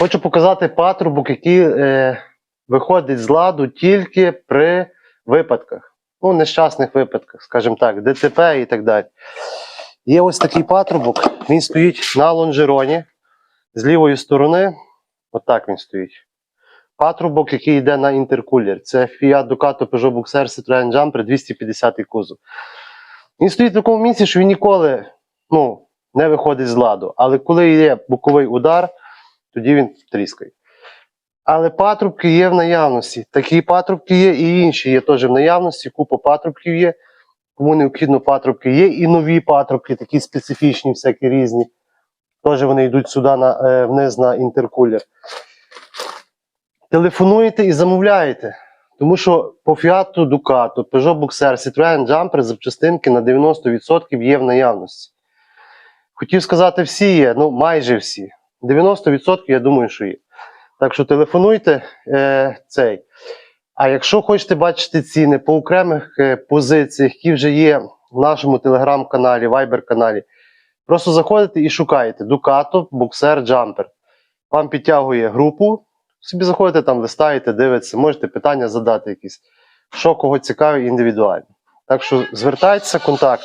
Хочу показати патрубок, який е, виходить з ладу тільки при випадках. Ну, нещасних випадках, скажімо так, ДТП і так далі. Є ось такий патрубок, він стоїть на лонжероні з лівої сторони. Отак він стоїть. Патрубок, який йде на інтеркулер. Це Fiat Ducato Peugeot Boxer Citroen Jumper 250 кузов. Він стоїть в такому місці, що він ніколи ну, не виходить з ладу. Але коли є боковий удар, тоді він тріскає. Але патрубки є в наявності. Такі патрубки є, і інші є теж в наявності. Купа патрубків є. Кому необхідно патрубки є. І нові патрубки, такі специфічні, всякі різні. Теж вони йдуть сюди на, е, вниз на інтеркулер. Телефонуєте і замовляєте. Тому що по Fiat Ducato, Peugeot Boxer, Citroen Jumper запчастинки на 90% є в наявності. Хотів сказати, всі є, ну майже всі. 90% я думаю, що є. Так що телефонуйте е, цей. А якщо хочете бачити ціни по окремих е, позиціях, які вже є в нашому телеграм-каналі, вайбер-каналі, просто заходите і шукаєте Ducato, Boxer, Jumper. Вам підтягує групу, собі заходите там, листаєте, дивитеся, можете питання задати якісь, що кого цікавить індивідуально. Так що звертайтеся, контакт.